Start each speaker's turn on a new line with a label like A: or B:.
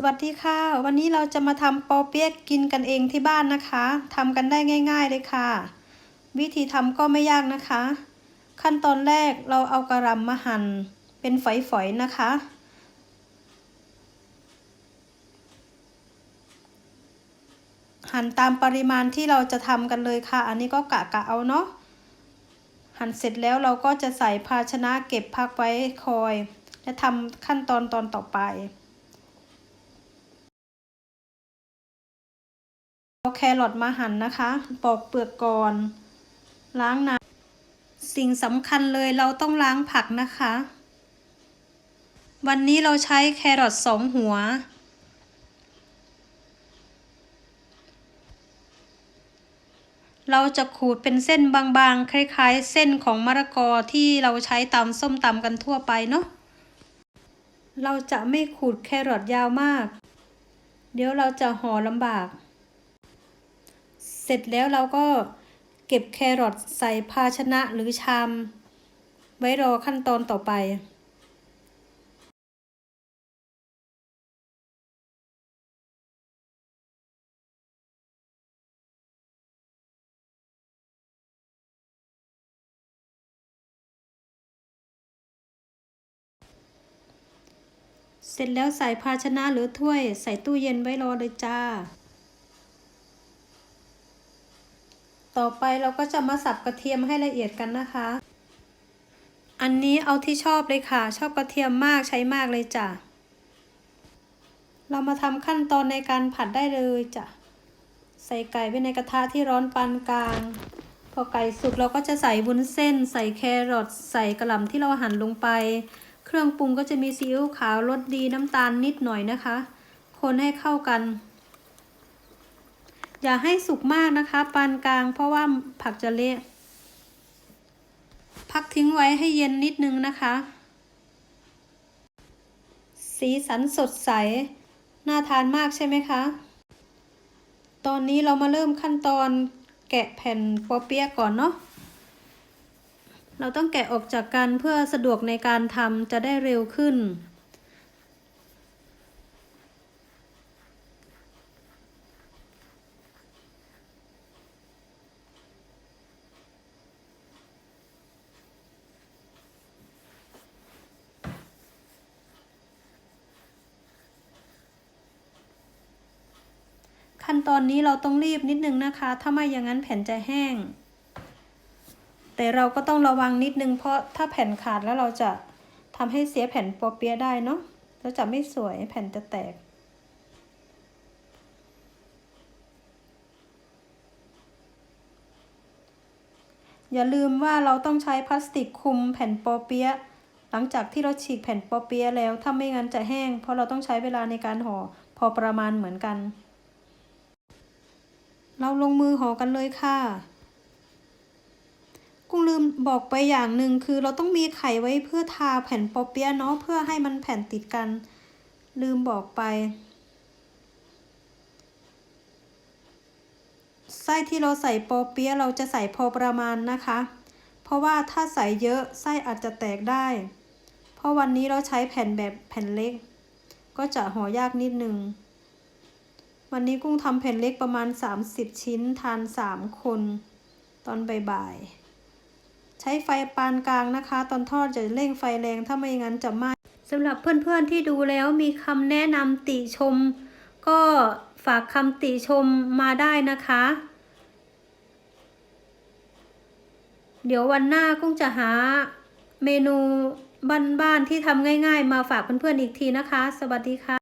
A: สวัสดีค่ะ วันนี้เราจะมาทำปอเปี๊ยะกินกันเองที่บ้านนะคะทำกันได้ง่าย ๆเลยค่ะ วิธีทำก็ไม่ยากนะคะ ขั้นตอนแรกเราเอากระหลำมาหั่นเป็นฝอยๆนะคะ หั่นตามปริมาณที่เราจะทำกันเลยค่ะ อันนี้ก็กะกะเอาเนาะหั่นเสร็จแล้วเราก็จะใส่ภาชนะเก็บพักไว้คอย และทำขั้นตอนตอนต่อไป เอาแครอทมาหั่นนะคะ ปอกเปลือกก่อน ล้างน้ำสิ่งสำคัญเลยเราต้องล้างผักนะคะ วันนี้เราใช้แครอทสองหัว เราจะขูดเป็นเส้นบางๆ คล้ายๆ เส้นของมะละกอที่เราใช้ตำส้มตำกันทั่วไปเนาะ เราจะไม่ขูดแครอทยาวมาก เดี๋ยวเราจะห่อลำบาก เสร็จแล้วเราก็เก็บแครอทใส่ภาชนะหรือชาม ไว้รอขั้นตอนต่อไปเสร็จแล้วใส่ภาชนะหรือถ้วยใส่ตู้เย็นไว้รอเลยจ้า ต่อไปเราก็จะมาสับกระเทียมให้ละเอียดกันนะคะ อันนี้เอาที่ชอบเลยค่ะ ชอบกระเทียมมากใช้มากเลยจ้ะ เรามาทำขั้นตอนในการผัดได้เลยจ้ะ ใส่ไก่ไว้ในกระทะที่ร้อนปานกลาง พอไก่สุกเราก็จะใส่วุ้นเส้น ใส่แครอทใส่กระหล่ำที่เราหั่นลงไป เครื่องปรุงก็จะมีซีอิ๊วขาวรสดีน้ำตาลนิดหน่อยนะคะ คนให้เข้ากัน อย่าให้สุกมากนะคะ ปานกลาง เพราะว่าผักจะเละพักทิ้งไว้ให้เย็นนิดนึงนะคะ สีสันสดใส น่าทานมากใช่ไหมคะ ตอนนี้เรามาเริ่มขั้นตอนแกะแผ่นปอเปี๊ยะก่อนเนาะเราต้องแกะออกจากกันเพื่อสะดวกในการทำจะได้เร็วขึ้น ขั้นตอนนี้เราต้องรีบนิดนึงนะคะ ถ้าไม่อย่างนั้นแผ่นจะแห้ง แต่เราก็ต้องระวังนิดนึงเพราะถ้าแผ่นขาดแล้วเราจะทำให้เสียแผ่นปอเปียได้เนาะแล้วจะไม่สวยแผ่นจะแตกอย่าลืมว่าเราต้องใช้พลาสติกคลุมแผ่นปอเปี๊ยะหลังจากที่เราฉีกแผ่นปอเปี๊ยะแล้ว ถ้าไม่งั้นจะแห้ง เพราะเราต้องใช้เวลาในการห่อพอประมาณเหมือนกัน เราลงมือห่อกันเลยค่ะ กุ้งลืมบอกไปอย่างหนึ่งคือเราต้องมีไข่ไว้เพื่อทาแผ่นปอเปี๊ยะเนาะเพื่อให้มันแผ่นติดกัน ลืมบอกไป ไส้ที่เราใส่ปอเปี๊ยะเราจะใส่พอประมาณนะคะ เพราะว่าถ้าใส่เยอะไส้อาจจะแตกได้ เพราะวันนี้เราใช้แผ่นแบบแผ่นเล็ก ก็จะห่อยากนิดนึง วันนี้กุ้งทำแผ่นเล็กประมาณ 30 ชิ้นทาน 3 คน ตอนบ่ายๆ ใช้ไฟปานกลางนะคะ ตอนทอดจะเร่งไฟแรงถ้าไม่งั้นจะไหม้สำหรับเพื่อนๆที่ดูแล้วมีคำแนะนำติชม ก็ฝากคำติชมมาได้นะคะ เดี๋ยววันหน้ากุ้งจะหาเมนูบ้านๆที่ทำง่ายๆ มาฝากเพื่อนๆอีกทีนะคะ สวัสดีค่ะ